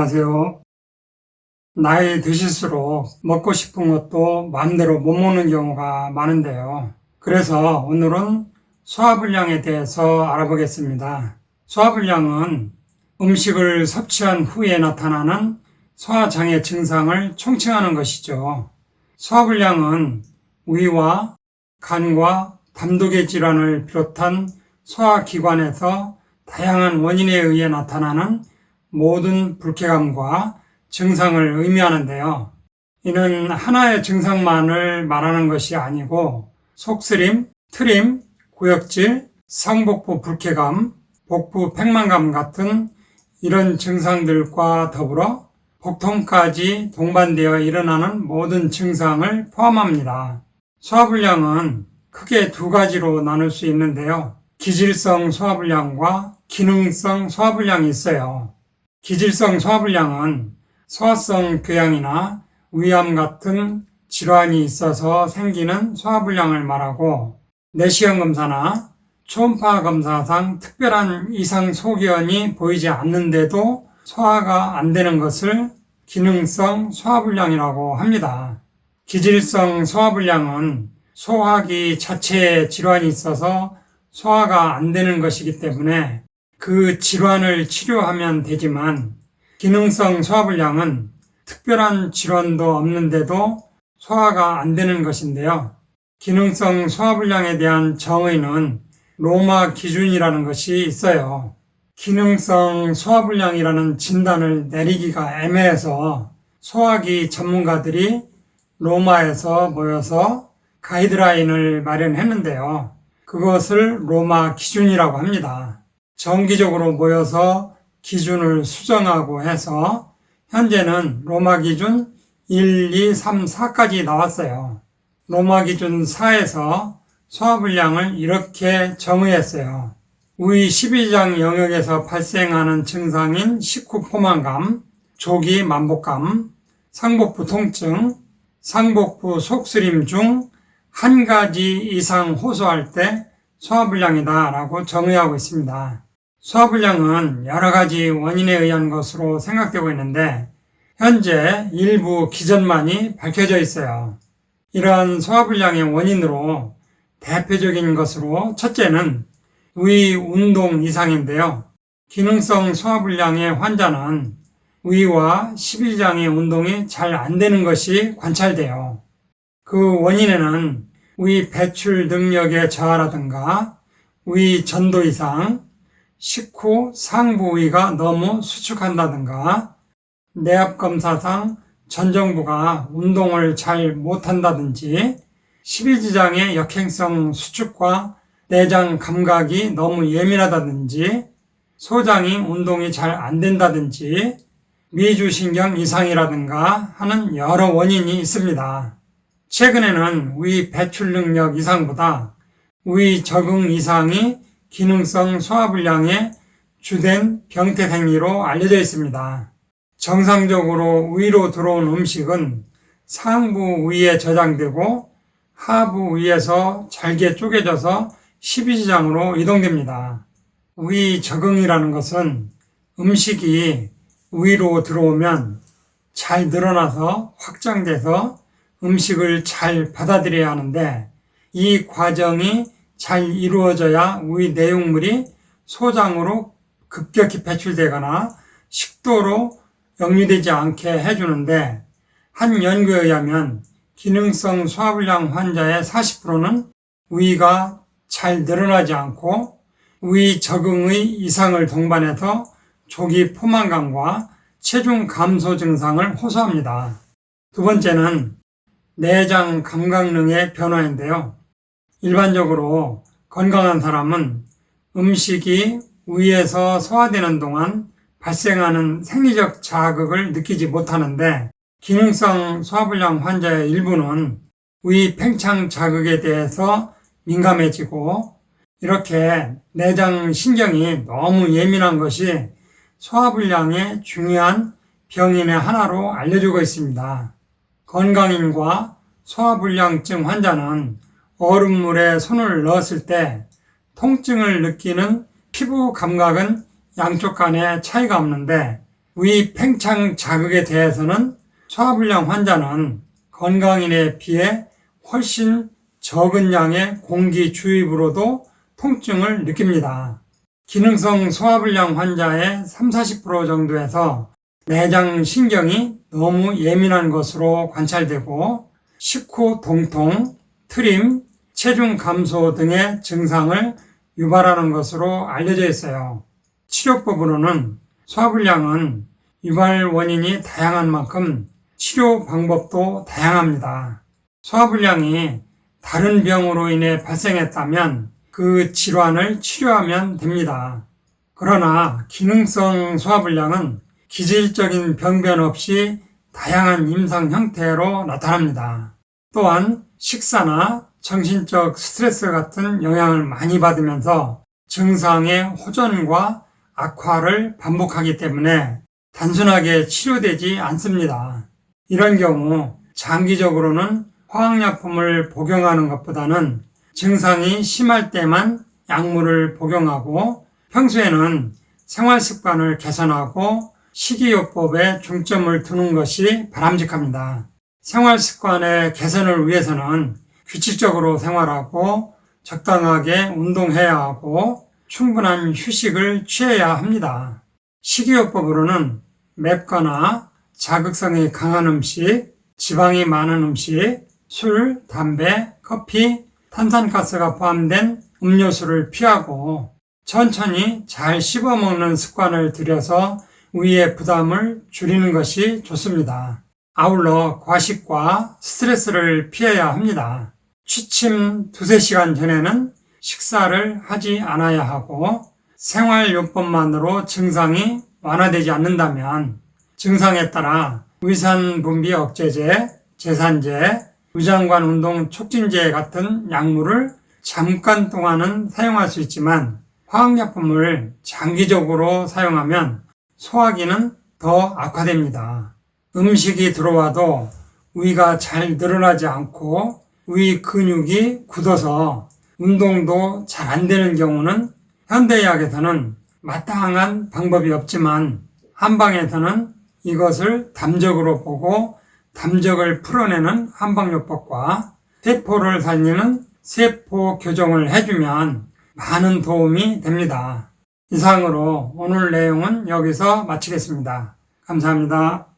안녕하세요. 나이 드실수록 먹고 싶은 것도 마음대로 못 먹는 경우가 많은데요. 그래서 오늘은 소화불량에 대해서 알아보겠습니다. 소화불량은 음식을 섭취한 후에 나타나는 소화장애 증상을 총칭하는 것이죠. 소화불량은 위와 간과 담독의 질환을 비롯한 소화기관에서 다양한 원인에 의해 나타나는 모든 불쾌감과 증상을 의미하는데요. 이는 하나의 증상만을 말하는 것이 아니고 속쓰림, 트림, 구역질, 상복부 불쾌감, 복부 팽만감 같은 이런 증상들과 더불어 복통까지 동반되어 일어나는 모든 증상을 포함합니다. 소화불량은 크게 두 가지로 나눌 수 있는데요. 기질성 소화불량과 기능성 소화불량이 있어요. 기질성 소화불량은 소화성 궤양이나 위암 같은 질환이 있어서 생기는 소화불량을 말하고 내시경 검사나 초음파 검사상 특별한 이상 소견이 보이지 않는데도 소화가 안 되는 것을 기능성 소화불량이라고 합니다. 기질성 소화불량은 소화기 자체에 질환이 있어서 소화가 안 되는 것이기 때문에 그 질환을 치료하면 되지만 기능성 소화불량은 특별한 질환도 없는데도 소화가 안 되는 것인데요. 기능성 소화불량에 대한 정의는 로마 기준이라는 것이 있어요. 기능성 소화불량이라는 진단을 내리기가 애매해서 소화기 전문가들이 로마에서 모여서 가이드라인을 마련했는데요. 그것을 로마 기준이라고 합니다. 정기적으로 모여서 기준을 수정하고 해서 현재는 로마 기준 1, 2, 3, 4까지 나왔어요. 로마 기준 4에서 소화불량을 이렇게 정의했어요. 위 12장 영역에서 발생하는 증상인 식후 포만감, 조기 만복감, 상복부 통증, 상복부 속쓰림 중 한 가지 이상 호소할 때 소화불량이다 라고 정의하고 있습니다. 소화불량은 여러 가지 원인에 의한 것으로 생각되고 있는데 현재 일부 기전만이 밝혀져 있어요. 이러한 소화불량의 원인으로 대표적인 것으로 첫째는 위 운동 이상인데요. 기능성 소화불량의 환자는 위와 12장의 운동이 잘 안 되는 것이 관찰돼요. 그 원인에는 위 배출 능력의 저하라든가 위 전도 이상, 식후 상부위가 너무 수축한다든가 내압검사상 전 정부가 운동을 잘 못한다든지 12지장의 역행성 수축과 내장 감각이 너무 예민하다든지 소장이 운동이 잘 안 된다든지 미주신경 이상이라든가 하는 여러 원인이 있습니다. 최근에는 위 배출 능력 이상보다 위 적응 이상이 기능성 소화불량의 주된 병태 생리로 알려져 있습니다. 정상적으로 위로 들어온 음식은 상부 위에 저장되고 하부 위에서 잘게 쪼개져서 12지장으로 이동됩니다. 위 적응이라는 것은 음식이 위로 들어오면 잘 늘어나서 확장돼서 음식을 잘 받아들여야 하는데 이 과정이 잘 이루어져야 위 내용물이 소장으로 급격히 배출되거나 식도로 역류되지 않게 해주는데 한 연구에 의하면 기능성 소화불량 환자의 40%는 위가 잘 늘어나지 않고 위 적응의 이상을 동반해서 조기 포만감과 체중 감소 증상을 호소합니다. 두 번째는 내장 감각능의 변화인데요. 일반적으로 건강한 사람은 음식이 위에서 소화되는 동안 발생하는 생리적 자극을 느끼지 못하는데 기능성 소화불량 환자의 일부는 위 팽창 자극에 대해서 민감해지고 이렇게 내장 신경이 너무 예민한 것이 소화불량의 중요한 병인의 하나로 알려지고 있습니다. 건강인과 소화불량증 환자는 얼음물에 손을 넣었을 때 통증을 느끼는 피부 감각은 양쪽 간에 차이가 없는데 위 팽창 자극에 대해서는 소화불량 환자는 건강인에 비해 훨씬 적은 양의 공기 주입으로도 통증을 느낍니다. 기능성 소화불량 환자의 3, 40% 정도에서 내장 신경이 너무 예민한 것으로 관찰되고 식후 동통, 트림, 체중 감소 등의 증상을 유발하는 것으로 알려져 있어요. 치료법으로는 소화불량은 유발 원인이 다양한 만큼 치료 방법도 다양합니다. 소화불량이 다른 병으로 인해 발생했다면 그 질환을 치료하면 됩니다. 그러나 기능성 소화불량은 기질적인 병변 없이 다양한 임상 형태로 나타납니다. 또한 식사나 정신적 스트레스 같은 영향을 많이 받으면서 증상의 호전과 악화를 반복하기 때문에 단순하게 치료되지 않습니다. 이런 경우 장기적으로는 화학약품을 복용하는 것보다는 증상이 심할 때만 약물을 복용하고 평소에는 생활 습관을 개선하고 식이요법에 중점을 두는 것이 바람직합니다. 생활 습관의 개선을 위해서는 규칙적으로 생활하고 적당하게 운동해야 하고 충분한 휴식을 취해야 합니다. 식이요법으로는 맵거나 자극성이 강한 음식, 지방이 많은 음식, 술, 담배, 커피, 탄산가스가 포함된 음료수를 피하고 천천히 잘 씹어 먹는 습관을 들여서 위의 부담을 줄이는 것이 좋습니다. 아울러 과식과 스트레스를 피해야 합니다. 취침 두세 시간 전에는 식사를 하지 않아야 하고 생활요법만으로 증상이 완화되지 않는다면 증상에 따라 위산 분비 억제제, 제산제, 위장관 운동 촉진제 같은 약물을 잠깐 동안은 사용할 수 있지만 화학약품을 장기적으로 사용하면 소화기는 더 악화됩니다. 음식이 들어와도 위가 잘 늘어나지 않고 위 근육이 굳어서 운동도 잘 안 되는 경우는 현대의학에서는 마땅한 방법이 없지만 한방에서는 이것을 담적으로 보고 담적을 풀어내는 한방요법과 세포를 살리는 세포 교정을 해주면 많은 도움이 됩니다. 이상으로 오늘 내용은 여기서 마치겠습니다. 감사합니다.